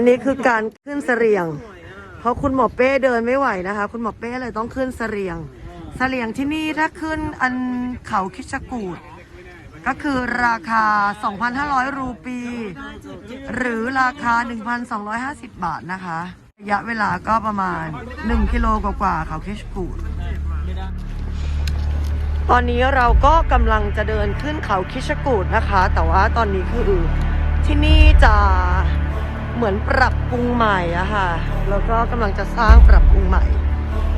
อันนี้คือการขึ้นเสลียง เพราะคุณหมอเป้เดินไม่ไหวนะคะ คุณหมอเป้เลยต้องขึ้นเสลียง เสลียงที่นี่ถ้าขึ้นอันเขาคิชกูดก็คือราคา 2,500 รูปี หรือราคา 1,250 บาทนะคะ ระยะเวลาก็ประมาณ 1 กิโลกว่าๆเขาคิชกูดตอนนี้เราก็กำลังจะเดินขึ้นเขาคิชกูดนะคะ แต่ว่าตอนนี้คือที่นี่จะ เหมือนปรับปรุงใหม่อะค่ะ แล้วก็กำลังจะสร้างปรับปรุงใหม่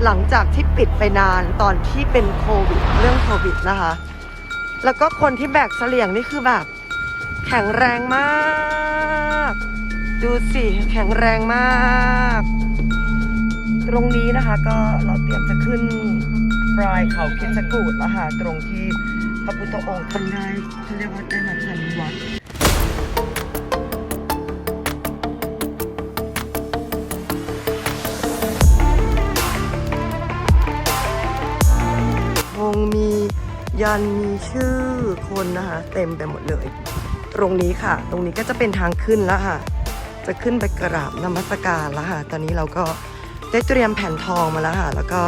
หลังจากที่ปิดไปนานตอนที่เป็นโควิด เรื่องโควิดนะคะ แล้วก็คนที่แบกเสลี่ยงนี่คือแบบ แข็งแรงมาก ดูสิแข็งแรงมาก ตรงนี้นะคะก็เราเตรียมจะขึ้นปลายเขาคิดสกูดแล้วค่ะตรงที่พระพุทธองค์ท่านได้เขาเรียกว่าได้มาทันวัด ยันมีชื่อคนนะคะ เต็มไปหมดเลย ตรงนี้ค่ะ ตรงนี้ก็จะเป็นทางขึ้นแล้วค่ะ จะขึ้นไปกราบนมัสการแล้วค่ะ ตอนนี้เราก็ได้เตรียมแผ่นทองมาแล้วค่ะ แล้วก็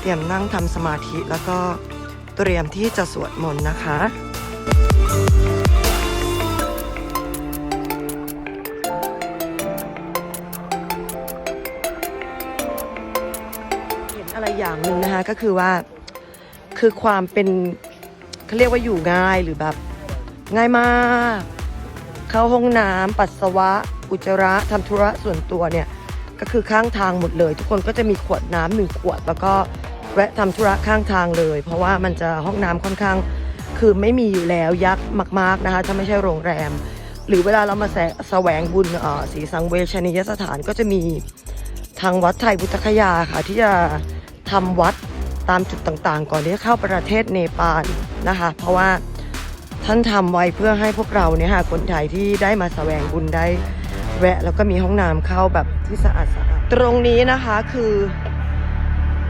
เตรียมนั่งทำสมาธิแล้วก็เตรียมที่จะสวดมนต์นะคะเห็นอะไรอย่างหนึ่งนะคะก็คือว่า คือความเป็นเขาเรียกว่าอยู่ง่ายหรือแบบ ง่ายมาก เข้าห้องน้ำปัสสาวะ อุจจาระทำธุระส่วนตัวเนี่ย ก็คือข้างทางหมดเลย ทุกคนก็จะมีขวดน้ำหนึ่งขวด แล้วก็แวะทำธุระข้างทางเลย เพราะว่ามันจะห้องน้ำค่อนข้าง คือไม่มีอยู่แล้วยักษ์มาก ๆนะคะ ถ้าไม่ใช่โรงแรม หรือเวลาเรามาแสแสวงบุญอ๋อสีสังเวชนียสถานก็จะมีทางวัดไทยพุทธคยาค่ะที่จะทำวัด ตามจุดต่างๆ ก่อนที่จะเข้าประเทศเนปาลนะคะ เพราะว่าท่านทำไว้เพื่อให้พวกเราเนี่ยค่ะคนไทยที่ได้มาแสวงบุญได้ แวะแล้วก็มีห้องน้ำเข้าแบบที่สะอาดสะอาดตรงนี้นะคะคือ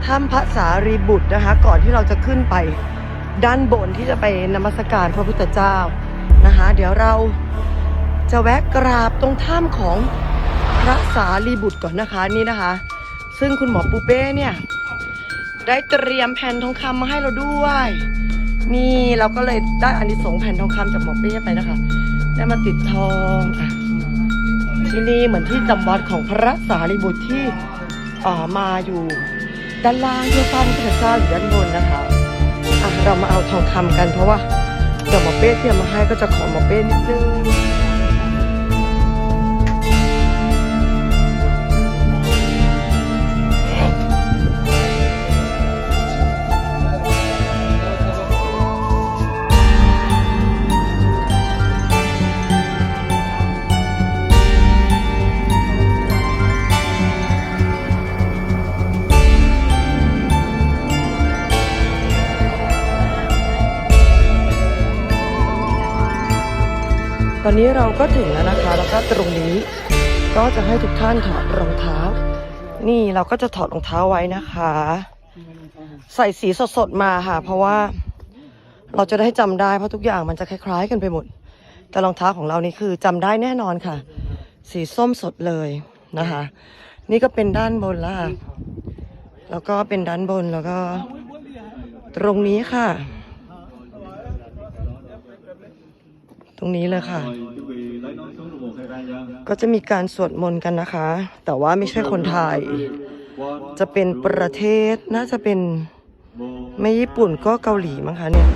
ถ้ำพระสารีบุตรนะคะ ก่อนที่เราจะขึ้นไปด้านบนที่จะไปนมัสการพระพุทธเจ้านะคะ เดี๋ยวเราจะแวะกราบตรงถ้ำของพระสารีบุตรก่อนนะคะนี่นะคะ ซึ่งคุณหมอปูเป้เนี่ย ได้เตรียมแผ่นทองคำมาให้เราด้วย นี่เราก็เลยได้อานิสงส์แผ่นทองคำจากหมอเป้ไปนะคะ ได้มาติดทองอะที่นี่เหมือนที่จำวัดของพระสารีบุตรที่เอ่อมาอยู่ด้านล่างที่สร้างพระเจ้าอยู่ด้านบนนะคะอะเรามาเอาทองคำกันเพราะว่าเดี๋ยวหมอเป้เตรียมมาให้ก็จะขอหมอเป้นิดนึง ตอนนี้เราก็ถึงแล้วนะคะ แล้วก็ตรงนี้ก็จะให้ทุกท่านถอดรองเท้า นี่เราก็จะถอดรองเท้าไว้นะคะ ใส่สีสดๆมาค่ะ เพราะว่าเราจะได้จำได้เพราะทุกอย่างมันจะคล้ายๆ กันไปหมด แต่รองเท้าของเรานี่คือจำได้แน่นอนค่ะ สีส้มสดเลยนะคะ นี่ก็เป็นด้านบนแล้วค่ะแล้วก็เป็นด้านบนแล้วก็ ตรงนี้ค่ะ ตรงนี้เลยค่ะ ก็จะมีการสวดมนต์กันนะคะ แต่ว่าไม่ใช่คนไทย จะเป็นประเทศน่าจะเป็นไม่ญี่ปุ่นก็เกาหลีมั้งคะเนี่ย